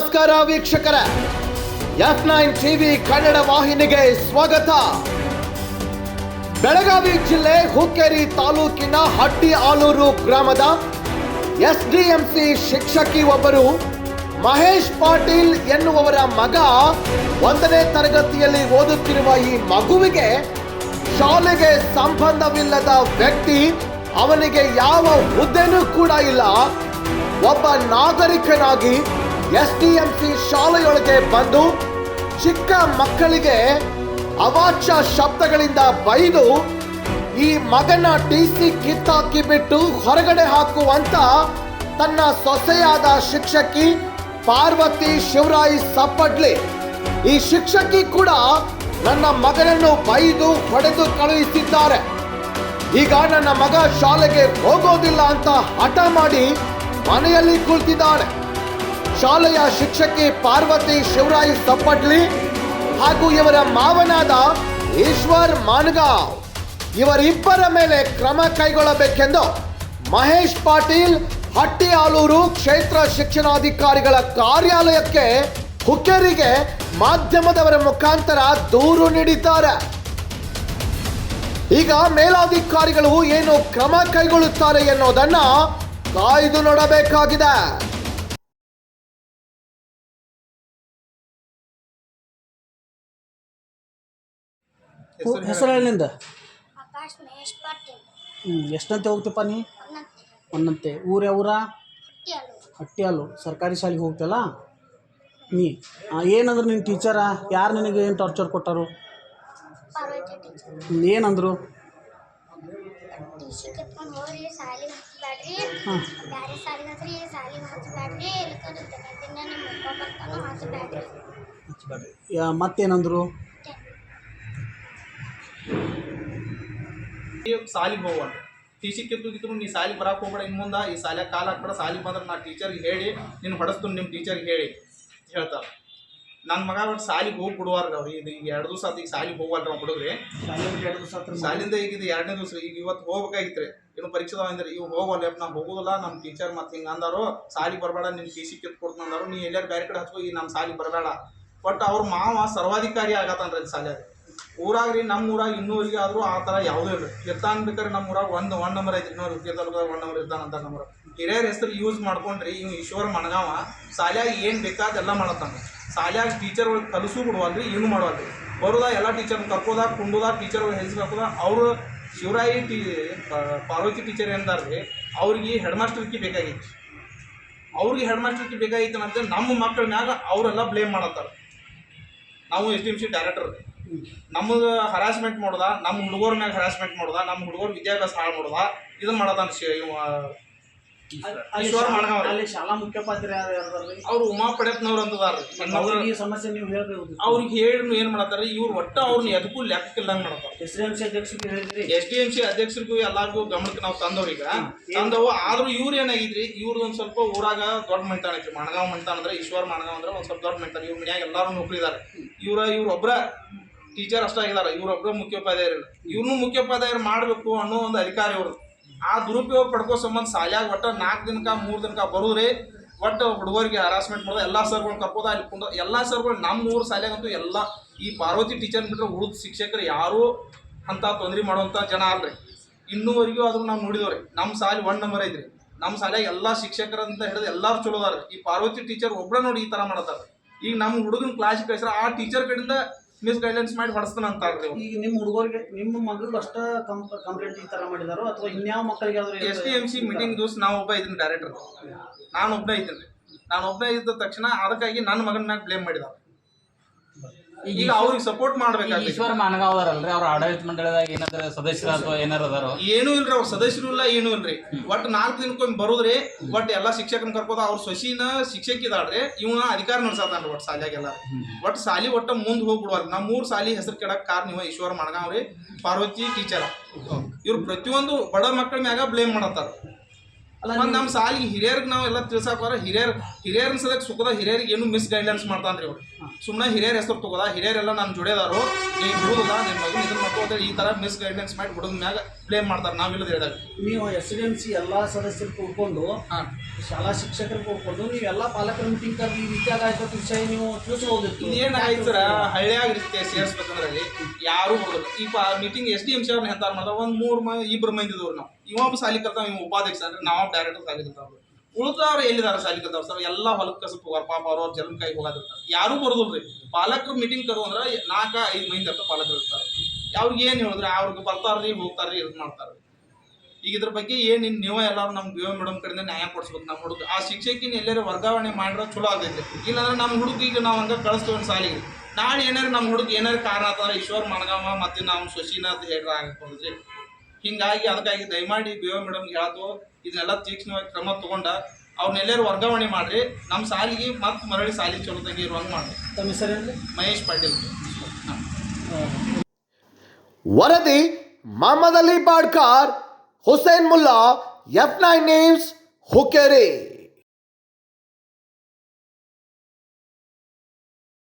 ನಮಸ್ಕಾರ ವೀಕ್ಷಕರ. F nine TV Kannada ವಾಹಿನಿಗೆ ಸ್ವಾಗತ. ಬೆಳಗಾವಿ ಜಿಲ್ಲೆ ಹುಕ್ಕೇರಿ ತಾಲೂಕಿನ ಹಟ್ಟಿ ಆಲೂರು ಗ್ರಾಮದ ಎಸ್ಡಿಎಂಸಿ ಶಿಕ್ಷಕಿ ಒಬ್ಬರು ಮಹೇಶ್ ಪಾಟೀಲ್ ಎನ್ನುವವರ ಮಗ ಒಂದನೇ ತರಗತಿಯಲ್ಲಿ ಓದುತ್ತಿರುವ ಈ ಮಗುವಿಗೆ ಶಾಲೆಗೆ ಸಂಬಂಧವಿಲ್ಲದ ವ್ಯಕ್ತಿ ಅವನಿಗೆ ಯಾವ ಹುದ್ದೆನೂ ಕೂಡ ಇಲ್ಲ. ಒಬ್ಬ ನಾಗರಿಕನಾಗಿ ಎಸ್ಡಿಎಂಸಿ ಶಾಲೆಯೊಳಗೆ ಬಂದು ಚಿಕ್ಕ ಮಕ್ಕಳಿಗೆ ಅವಾಚ್ಯ ಶಬ್ದಗಳಿಂದ ಬೈದು ಈ ಮಗನ ಟಿ ಸಿ ಕಿತ್ತಾಕಿ ಬಿಟ್ಟು ಹೊರಗಡೆ ಹಾಕುವಂತ ತನ್ನ ಸೊಸೆಯಾದ ಶಿಕ್ಷಕಿ ಪಾರ್ವತಿ ಶಿವರಾಯಿ ಸಪ್ಪಡ್ಲಿ. ಈ ಶಿಕ್ಷಕಿ ಕೂಡ ನನ್ನ ಮಗನನ್ನು ಬೈದು ಹೊಡೆದು ಕಳುಹಿಸಿದ್ದಾರೆ. ಈಗ ನನ್ನ ಮಗ ಶಾಲೆಗೆ ಹೋಗೋದಿಲ್ಲ ಅಂತ ಹಠ ಮಾಡಿ ಮನೆಯಲ್ಲಿ ಕುಳಿತಿದ್ದಾನೆ. ಶಾಲೆಯ ಶಿಕ್ಷಕಿ ಪಾರ್ವತಿ ಶಿವರಾಯಿ ತಪ್ಪಟ್ಲಿ ಹಾಗೂ ಇವರ ಮಾವನಾದ ಈಶ್ವರ್ ಮಾನ್ಗಾವ್. ಇವರಿಬ್ಬರ ಮೇಲೆ ಕ್ರಮ ಕೈಗೊಳ್ಳಬೇಕೆಂದು ಮಹೇಶ್ ಪಾಟೀಲ್ ಹಟ್ಟಿ ಆಲೂರು ಕ್ಷೇತ್ರ ಶಿಕ್ಷಣಾಧಿಕಾರಿಗಳ ಕಾರ್ಯಾಲಯಕ್ಕೆ ಹುಕ್ಕೇರಿಗೆ ಮಾಧ್ಯಮದವರ ಮುಖಾಂತರ ದೂರು ನೀಡಿದ್ದಾರೆ. ಈಗ ಮೇಲಾಧಿಕಾರಿಗಳು ಏನು ಕ್ರಮ ಕೈಗೊಳ್ಳುತ್ತಾರೆ ಎನ್ನುವುದನ್ನ ಕಾಯ್ದು ನೋಡಬೇಕಾಗಿದೆ. ಹೆಸರು ಹೆಸರು ಎಲ್ಲಿಂದ ಆಕಾಶ್ ಮಹೇಶ್ ಪಾಟೀಲ್. ಹ್ಞೂ ಎಷ್ಟಂತೆ ಹೋಗ್ತಪ್ಪ ನೀ? ಒಂದಂತೆ ಒಂದಂತೆ ಊರು ಯಾವೂರ? ಸರ್ಕಾರಿ ಶಾಲೆಗೆ ಹೋಗ್ತಲ್ಲ ನೀ. ಏನಂದ್ರೆ ನಿನ್ನ ಟೀಚರ ಯಾರು ನಿನಗೆ ಏನು ಟಾರ್ಚರ್ ಕೊಟ್ಟರು? ಪಾರ್ವತಿ ಟೀಚರ್ ಏನಂದ್ರು? ಟಿ ಸಿ ಕಿತ್ಕೊಂಡು ಹೋಗ್ರಿ ಸಾಲಿಗೆ ಹಚ್ಚಬೇಡ್ರಿ ಹಾಂ. ಬೇರೆ ಸಾಲಿಗೆ ಹಚ್ರಿ ಸಾಲಿಗೆ ಹಚ್ಚಬೇಡ್ರಿ ಇಲ್ಕಂದ್ರೆ ದಿನ ದಿನ ನಿಮ್ಮ ಅಪ್ಪ ಬರ್ತಾನೋ ಹಚ್ಚಬೇಡ್ರಿ ಯಾ ಮತ್ತೇನಂದ್ರು? ಸಾಲಿಗೆ ಹೋಗೋಣ ಟಿ ಸಿ ಕಿತ್ತು ನೀ ಸಾಲಿಗೆ ಬರಕ್ಕೆ ಹೋಗ್ಬೇಡ ಇನ್ನು ಮುಂದೆ ಈ ಸಾಲ ಕಾಲ ಹಾಕ್ಬೇಡ ಸಾಲಿಗೆ ಬಂದ್ರೆ ನಾ ಟೀಚರ್ಗೆ ಹೇಳಿ ನಿನ್ನ ಹೊಡಸ್ತೀನಿ ನಿಮ್ಮ ಟೀಚರ್ಗೆ ಹೇಳಿ ಹೇಳ್ತಾರೆ. ನನ್ನ ಮಗ ಒಟ್ಟು ಸಾಲಿಗೆ ಹೋಗಿ ಬಿಡುವಾರ ಅವ್ರು ಇದು ಈಗ ಎರಡು ದಿವಸ ಈಗ ಸಾಲಿಗೆ ಹೋಗಲ್ರಿ ಅವ್ನು ಹುಡುಗ್ರಿ. ಸಾಲಿಂದ ಈಗ ಇದು ಎರಡನೇ ದಿವಸ ಈಗ ಇವತ್ತು ಹೋಗ್ಬೇಕಾಗಿತ್ತು ರೀ ಇನ್ನು ಪರೀಕ್ಷೆ ಅಂದ್ರೆ ಇವ್ ಹೋಗಲ್ಲ ನಾ ಹೋಗೋದಿಲ್ಲ ನಮ್ಮ ಟೀಚರ್ ಮತ್ತೆ ಹಿಂಗೆ ಅಂದಾರು ಸಾಲಿಗೆ ಬರಬೇಡ ನಿಮ್ಮ ಟಿ ಸಿ ಕಿತ್ತು ಕೊಡ್ತೀನಿ ಅಂದರು ನೀ ಎಲ್ಲಾರು ಬೇರೆ ಕಡೆ ಹಚ್ಕೋ ಈಗ ನಮ್ಮ ಸಾಲಿಗೆ ಬರಬೇಡ. ಬಟ್ ಅವ್ರ ಮಾವ ಸರ್ವಾಧಿಕಾರಿ ಆಗತ್ತನ್ರಿ ಸಾಲ್ಯಾಗ. ಊರಾಗ ರೀ ನಮ್ಮ ಊರಾಗ ಇನ್ನೂರಿಗೆ ಆದರೂ ಆ ಥರ ಯಾವುದೂ ಇಲ್ಲ ಇರ್ತಾನೆ ಬೇಕಾದ್ರೆ ನಮ್ಮ ಊರಾಗ ಒಂದು ಒನ್ ನಂಬರ್ ಐತಿ ಇನ್ನೂರು ತಾಲೂಕದಾಗ ಒನ್ ನಂಬರ್ ಇರ್ತಾನ ಅಂತ ನಂಬರ್ ಹಿರಿಯರ ಹೆಸರು ಯೂಸ್ ಮಾಡ್ಕೊಂಡ್ರಿ ಇವ್ ಈಶ್ವರ ಮಣಗಾವ ಶಾಲ್ಯಾಗ ಏನು ಬೇಕಾದೆಲ್ಲ ಮಾಡತ್ತಾನ ಶಾಲ್ಯಾಗ ಟೀಚರ್ ಒಳಗೆ ಕಲಿಸು ಬಿಡುವಲ್ರಿ ಏನು ಮಾಡುವಲ್ರಿ. ಬರೋದ ಎಲ್ಲ ಟೀಚರ್ನ ಕರ್ಕೋದ, ಕುಂಡೋದ ಟೀಚರ್ ಹೆಸರು ಕರ್ಕೋದ, ಅವರು ಶಿವರಾಯಿ ಟೀ ಪಾರ್ವತಿ ಟೀಚರ್ ರೀ ಅವ್ರಿಗೆ ಹೆಡ್ ಮಾಸ್ಟರ್ಗೆ ಬೇಕಾಗಿತ್ತು ಅವ್ರಿಗೆ ಹೆಡ್ ಮಾಸ್ಟರ್ಗೆ ಬೇಕಾಗಿತ್ತು ಅಂತ ನಮ್ಮ ಮಕ್ಕಳ ಮ್ಯಾಗ ಅವರೆಲ್ಲ ಬ್ಲೇಮ್ ಮಾಡತ್ತಾರ. ನಾವು S D M C director ನಮಗೆ ಹರಾಸ್ಮೆಂಟ್ ಮಾಡ್ದ ನಮ್ಮ ಹುಡುಗರ ಮ್ಯಾಗ ಹರಾಸ್ಮೆಂಟ್ ಮಾಡ್ದ ನಮ್ಮ ಹುಡುಗರ ವಿದ್ಯಾಭ್ಯಾಸ ಹಾಳು ಮಾಡ್ದ ಇದನ್ನ ಮಾಡತಾನ ಶಿ ಇವ ಈಶ್ವರ ಮಣಗಾವ್ರಿ ಅಲ್ಲಿ ಶಾಲಾ ಮುಖ್ಯೋಪಾಧ್ಯಾಯ ಯಾರು ಯಾರ್ದಾರ್ರಿ? ಅವ್ರು ಉಮಾ ಪಡೆತ್ನವ್ರು ಅಂತದಾರ್ರಿ ಅವ್ರಿಗೆ ಈ ಸಮಸ್ಯೆ ನೀವು ಹೇಳ್ಬೇಕು ಅವ್ರಿಗೆ ಹೇಳಿ ಏನು ಮಾಡತ್ತಾರ ಇವ್ರು ಒಟ್ಟ ಅವ್ರನ್ನ ಎದಕ್ಕೂ ಲೆಕ್ಕಕ್ಕಿಲ್ಲಂಗೆ ಮಾಡತ್ತಾರ ಎಸ್ ಡಿ ಎಂ ಸಿ ಅಧ್ಯಕ್ಷರಿಗೆ ಹೇಳಿದ್ರಿ ಎಸ್ ಡಿ ಎಂ ಸಿ ಅಧ್ಯಕ್ಷರಿಗೂ ಎಲ್ಲಾರ್ಗೂ ಗಮನಕ್ಕೆ ನಾವು ತಂದವ್ರೀಗ ತಂದವು ಆದ್ರೂ ಇವ್ರು ಏನಾಗಿದ್ರಿ? ಇವ್ರದ್ದು ಒಂದ್ ಸ್ವಲ್ಪ ಊರಾಗ ದೊಡ್ಡ ಮಂಟಾನ ಐತ್ರಿ. ಮಣಗಾವ್ ಮಂಟಾನ ಅಂದ್ರೆ ಈಶ್ವರ್ ಮಣಗಾವ್ ಅಂದ್ರೆ ಒಂದು ಸ್ವಲ್ಪ ದೊಡ್ಡ ಮಣ್ತಾನ ಇವ್ರ ಮನ್ಯಾಗ ಎಲ್ಲಾರು ನೌಕರಿದಾರೆ. ಇವ್ರ ಇವ್ರೊಬ್ರ ಟೀಚರ್ ಅಷ್ಟೇ ಆಗಿದಾರ ಇವ್ರೊಬ್ರ ಮುಖ್ಯೋಪಾಧ್ಯಾಯರು ಇವ್ರನ್ನೂ ಮುಖ್ಯೋಪಾಧ್ಯಾಯರು ಮಾಡಬೇಕು ಅನ್ನೋ ಒಂದು ಅಧಿಕಾರಿ ಇವ್ರದ್ದು. ಆ ದುರುಪಯೋಗ ಪಡ್ಕೋ ಸಂಬಂಧ ಸಾಲ್ಯಾಗ ಒಟ್ಟು ನಾಲ್ಕು ದಿನಕ ಮೂರು ದಿನಕ ಬರೋದ್ರಿ ಒಟ್ಟು ಹುಡುಗರಿಗೆ ಹರಾಸ್ಮೆಂಟ್ ಮಾಡೋದು ಎಲ್ಲ ಸರ್ಗಳು ಕರ್ಕೋದ ಅಲ್ಲಿ ಕುಂದ ಎಲ್ಲ ಸರ್ಗಳು ನಮ್ಮ ಊರು ಶಾಲ್ಯಾಗಂತೂ ಎಲ್ಲ ಈ ಪಾರ್ವತಿ ಟೀಚರ್ ಬಿಟ್ಟರೆ ಉಳಿದ ಶಿಕ್ಷಕರು ಯಾರೂ ಅಂತ ತೊಂದರೆ ಮಾಡುವಂಥ ಜನ ಅಲ್ರಿ. ಇನ್ನೂವರೆಗೂ ಆದರೂ ನಾವು ನೋಡಿದವ್ರಿ. ನಮ್ಮ ಸಾಲಿ ಒನ್ ನಂಬರ್ ಐತ್ರಿ. ನಮ್ಮ ಶಾಲ್ಯಾಗ ಎಲ್ಲ ಶಿಕ್ಷಕರಂತ ಹಿಡಿದು ಎಲ್ಲರೂ ಚಲೋ ಅದಾರ ಈ ಪಾರ್ವತಿ ಟೀಚರ್ ಒಬ್ಬರ ನೋಡಿ ಈ ಥರ ಮಾಡತ್ತಾರ. ಈಗ ನಮ್ಮ ಹುಡುಗನ ಕ್ಲಾಸ್ ಕಳಿಸ್ರ, ಆ ಟೀಚರ್ ಕಡೆಯಿಂದ ಮಿಸ್ ಗೈಡ್ಲೈನ್ಸ್ ಮಾಡಿ ಹೊಡೆಸ್ತಾನ ಅಂತ ಅವ್ರು. ಈಗ ನಿಮ್ಮ ಹುಡುಗರಿಗೆ ನಿಮ್ಮ ಮಗಳಿಗೆ ಅಷ್ಟ ಕಂಪ್ಲೇಂಟ್ ಈ ಥರ ಮಾಡಿದಾರೋ ಅಥವಾ ಇನ್ಯಾವ ಮಕ್ಕಳಿಗೆ S T M C meeting ದಿವಸ ನಾವು ಒಬ್ಬ ಇದ್ದೀನಿ ಡೈರೆಕ್ಟರ್ ನಾನು ಒಬ್ಬನೇ ಇದ್ದೀನಿ. ನಾನು ಒಬ್ಬನೇ ಇದ್ದ ತಕ್ಷಣ ಅದಕ್ಕಾಗಿ ನನ್ನ ಮಗನ ಮ್ಯಾಗ ಬ್ಲೇಮ್ ಮಾಡಿದಾರೆ. ಈಗ ಅವ್ರಿಗೆ ಸಪೋರ್ಟ್ ಈಗ ಮಾಡ್ಬೇಕಾಗ್ತೈತಿ ಈಶ್ವರ ಮಾನಗಾವದಾರಲ್ರಿ ಅವ್ರ ಆಡಳಿತ ಮಂಡಳಿದಾಗ ಏನಾದ್ರ ಸದಸ್ಯರ ಅಥವಾ ಏನಾರ ಅದಾರೋ? ಏನೂ ಇಲ್ರಿ ಅವ್ರ ಸದಸ್ಯರು ಇಲ್ಲ ಏನೂ ಇಲ್ರಿ. ಒಟ್ಟು ನಾಲ್ಕು ದಿನಕ್ಕೊಮ್ಮೆ ಬರೋದ್ರಿ ಒಟ್ ಎಲ್ಲಾ ಶಿಕ್ಷಕನ ಕರ್ಕೋದ ಅವ್ರ ಸೊಸಿನ ಶಿಕ್ಷಕ ಇದಾಳ್ರಿ ಇವನ ಅಧಿಕಾರ ನಡ್ಸತಾನ್ರಿ ಒಟ್ಟು ಸಾಲಿಯಾಗೆಲ್ಲ ಒಟ್ಟು ಸಾಲಿ ಒಟ್ಟ ಮುಂದ್ ಹೋಗ್ಬಿಡುವಲ್ರಿ ನಮ್ಮ ಮೂರ್ ಸಾಲಿ ಹೆಸರು ಕೆಡಕ್ ಕಾರಣ ಇವ ಈಶ್ವರ ಮಣಗಾವ್ರಿ ಪಾರ್ವತಿ ಟೀಚರ್. ಇವ್ರು ಪ್ರತಿಯೊಂದು ಬಡ ಮಕ್ಕಳ ಮ್ಯಾಗ ಬ್ಲೇಮ್ ಮಾಡತ್ತಾರ. ಮತ್ತೆ ನಮ್ಮ ಸಾಲಿಗೆ ಹಿರಿಯರಿಗೆ ನಾವು ಎಲ್ಲ ತಿಳ್ಸಾಕೋರ ಹಿರಿಯರ್ ಹಿರಿಯರ್ನ ಸದಕ್ಕೆ ಸುಖದ ಹಿರಿಯರಿಗೆ ಏನು ಮಿಸ್ ಗೈಡ್ಲೈನ್ಸ್ ಮಾಡ್ತಾನ್ರಿ ಅವ್ರು. ಸುಮ್ಮನೆ ಹಿರಿಯರ ಹೆಸರು ತಗೋದ ಹಿರಿಯರೆಲ್ಲ ನನ್ನ ಜೊಡೆದಾರು ನೀ ಬಿಡುವುದ ನಿಮ್ಮ ಮಗು ಇದನ್ನ ಮಕ್ಕಳು ಈ ಥರ ಮಿಸ್ ಗೈಡೆನ್ಸ್ ಮಾಡಿ ಬಿಡೋದ್ ಮ್ಯಾಗ ಬ್ಲೇಮ್ ಮಾಡ್ತಾರೆ ನಾವಿಲ್ಲದ ಹೇಳಿದಾಗ. ನೀವು ಎಸ್ ಡಿ ಎಂ ಸಿ ಎಲ್ಲ ಸದಸ್ಯರು ಕೂಡ್ಕೊಂಡು ಹಾಂ. ಶಾಲಾ ಶಿಕ್ಷಕರು ಕೂಡ್ಕೊಂಡು ಎಲ್ಲ ಪಾಲಕರ ಮೀಟಿಂಗ್ ಕರೆದು ಈ ರೀತಿಯಾದ ಆಗಾಯ್ತು ಅಂತ ವಿಷಯ ನೀವು ತಿಳಿಸ್ಬೋದಿತ್ತು ಏನಾಯ್ತು ಸರ? ಹಳ್ಳಿಯಾಗ ರೀತಿ ಸೇರಿಸ್ಬೇಕಂದ್ರೆ ಯಾರು ಬರೋದಿಲ್ಲ ಈ meeting S D M C ಅವ್ರನ್ನ ಹೆಂತಾರ ಮಾಡ್ತಾರೆ? ಒಂದು ಮೂರು ಮ ಇಬ್ಬರು ಮಂದಿ ಇದ್ದವ್ರು ನಾವು ಇವಾಗ ಸಾಲಿ ಕಲ್ತಾವ ಇವ್ ಉಪಾಧ್ಯಕ್ಷ ಅಂದ್ರೆ ನಾವು ಡೈರೆಕ್ಟರ್ ಸಾಲಿ ಉಳಿದವ್ರು ಎಲ್ಲಿದಾರ ಶಾಲಿ ಕದವ್ರು ಸರ್? ಎಲ್ಲ ಹೊಲಕ್ಕೆ ಕಸಪ್ ಹೋಗಾರ ಪಾಪ ಅವ್ರ ಅವ್ರ ಜನ್ಮ ಕೈ ಹೋಗೋದಿರ್ತಾರೆ ಯಾರು ರೀ ಪಾಲಕರು ಮೀಟಿಂಗ್ ಕರು ಅಂದ್ರೆ ನಾಲ್ಕ, ಐದು ಮಂದಿ ಅಂತ ಪಾಲಕರು ಇರ್ತಾರೆ. ಅವ್ರಿಗೆ ಏನು ಹೇಳಿದ್ರೆ ಅವ್ರಿಗೆ ಬರ್ತಾರ್ರಿ, ಹೋಗ್ತಾರ್ರಿ, ಇದು ಮಾಡ್ತಾರೆ ಈಗ ಇದ್ರ ಬಗ್ಗೆ ಏನು ನೀವು ಎಲ್ಲರೂ ನಮ್ಮ ಬಿ ಮೇಡಮ್ ಕಡೆಯಿಂದ ನ್ಯಾಯ ಕೊಡಿಸ್ಬೇಕು ನಮ್ಮ ಹುಡುಗ. ಆ ಶಿಕ್ಷಕಿನ ಎಲ್ಲರೂ ವರ್ಗಾವಣೆ ಮಾಡಿರೋ ಚಲೋ ಆಗೈತೆ ಇಲ್ಲಾಂದ್ರೆ ನಮ್ಮ ಈಗ ನಾವು ಹಂಗೆ ಕಳಿಸ್ತೀವಿ ಒಂದು ಸಾಲಿಗೆ ನಾಳೆ ಏನಾರು ನಮ್ಮ ಹುಡುಗ ಏನಾರು ಕಾರಣ ಆತಂದ್ರೆ ಈಶ್ವರ್ ಮಣಗಾವ ಮತ್ತು ನಾವು ಶಶಿನ ಅಂತ ಹಾಕೊಂಡ್ರಿ ಹಿಂಗಾಗಿ ಅದಕ್ಕಾಗಿ ದಯಮಾಡಿ ಬಿ ಮೇಡಮ್ ಹೇಳತ್ತು ಇದನ್ನೆಲ್ಲ ತೀಕ್ಷ್ಣವಾಗಿ ಕ್ರಮ ತಗೊಂಡ ಅವ್ರನ್ನೆಲ್ಲರೂ ವರ್ಗಾವಣೆ ಮಾಡ್ರಿ. ನಮ್ಮ ಸಾಲಿಗೆ ಮತ್ತೆ ಮರಳಿ ಸಾಲಿ ಚಲೋ ತೆಗಿರುವಂಗೆ ಮಾಡಿ ತಮ್ಮ ಮಹೇಶ್ ಪಾಟೀಲ್. ವರದಿ Mohammad Ali Badkar Hussain Mulla F nine news Hukkeri